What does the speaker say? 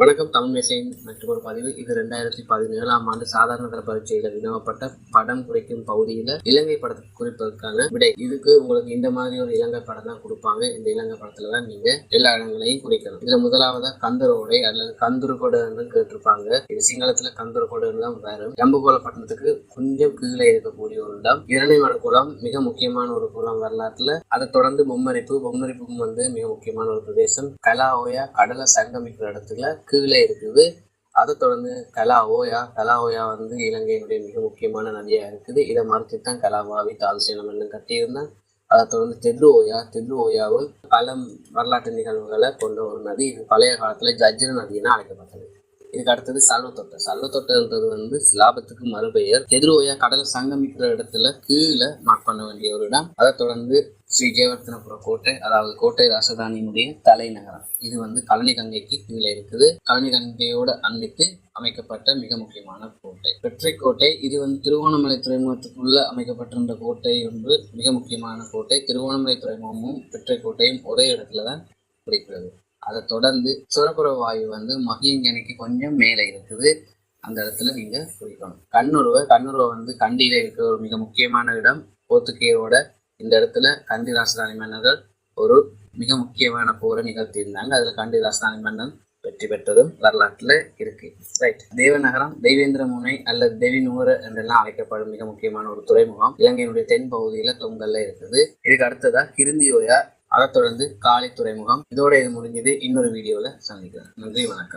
வணக்கம் தமிழ் மேசையின் மற்றும் ஒரு பதிவு. இது ரெண்டாயிரத்தி பதினேழாம் ஆண்டு சாதாரண தர பரீட்சையில வினவப்பட்ட படம் குறிக்கும் பகுதியில இலங்கை படத்தை குறிப்பதற்கான விடை. இதுக்கு உங்களுக்கு இந்த மாதிரி ஒரு இலங்கை படம் தான் கொடுப்பாங்க. இந்த இலங்கை படத்துல தான் நீங்க எல்லா இடங்களையும் குறிக்கணும் இதுல முதலாவதா கந்தரோடை அல்லது கந்துருகொடை என்று கேட்டிருப்பாங்க. இது சிங்களத்துல கந்துருகொடை தான் வரும். ஜம்புகோல பட்டணத்துக்கு கொஞ்சம் கீழே இருக்கக்கூடிய ஒரு இடம். இரணைமட குளம் மிக முக்கியமான ஒரு குளம் வரலாற்றுல. அதை தொடர்ந்து பொம்மரிப்பு பொம்மரிப்பும் வந்து மிக முக்கியமான ஒரு பிரதேசம். கலா ஓயா கடலை சங்கமிக்கிற இடத்துல கீழே இருக்குது. அதை தொடர்ந்து கலா ஓயா. கலா ஓயா வந்து இலங்கையினுடைய மிக முக்கியமான நதியா இருக்குது. இதை மறைச்சு தான் கலாவாவி தால்சேனம் என்று கட்டியிருந்தேன் அதை தொடர்ந்து தெத்ரு ஓயா. தெத்ரு ஓயாவும் பல வரலாற்று நிகழ்வுகளை கொண்ட ஒரு நதி. இது பழைய காலத்துல ஜஜ்ஜன நதினா அழைக்கப்பட்டது. இதுக்கு அடுத்தது சல்வத்தொட்டை சல்வத்தொட்டைன்றது வந்து சிலாபத்துக்கு மறுபெயர். எதிரோயா கடல் சங்கமிக்கிற இடத்துல கீழே மார்க் பண்ண வேண்டிய ஒரு இடம். அதை தொடர்ந்து ஸ்ரீ ஜெயவர்த்தனபுர கோட்டை அதாவது கோட்டை ராசதானியினுடைய தலைநகரம். இது வந்து கழனி கங்கைக்கு கீழே இருக்குது. கழனி கங்கையோட அன்பித்து அமைக்கப்பட்ட மிக முக்கியமான கோட்டை. வெற்றி கோட்டை இது வந்து திருவோணமலை துறைமுகத்துக்குள்ள அமைக்கப்பட்டிருந்த கோட்டை ஒன்று மிக முக்கியமான கோட்டை. திருவோணமலை துறைமுகமும் வெற்றி கோட்டையும் ஒரே இடத்துல தான் கிடைக்கிறது அதை தொடர்ந்து சுரப்புற வாயு வந்து மகியங்கனைக்கு கொஞ்சம் மேலே இருக்குது. அந்த இடத்துல நீங்க குறிக்கணும் கண்ணுருவை கண்ணுருவை வந்து கண்டியில இருக்கிற ஒரு மிக முக்கியமான இடம் போத்துக்கேயோட இந்த இடத்துல கண்டி ராசதானி மன்னர்கள் ஒரு மிக முக்கியமான போரை நிகழ்த்தியிருந்தாங்க. அதுல கண்டி ராசதானி மன்னன் வெற்றி பெற்றதும் வரலாற்றுல இருக்கு. ரைட் தேவநகரம் தெய்வேந்திர முனை அல்லது தெவிநூறு என்றெல்லாம் அழைக்கப்படும் மிக முக்கியமான ஒரு துறைமுகம். இலங்கையினுடைய தென் பகுதியில தொங்கல்ல இருக்குது. இதுக்கு அடுத்ததா கிருந்தியோயா அதை தொடர்ந்து காலை துறைமுகம். இதோட இது முடிஞ்சது. இன்னொரு வீடியோவில் சந்திக்கிறேன் நன்றி வணக்கம்.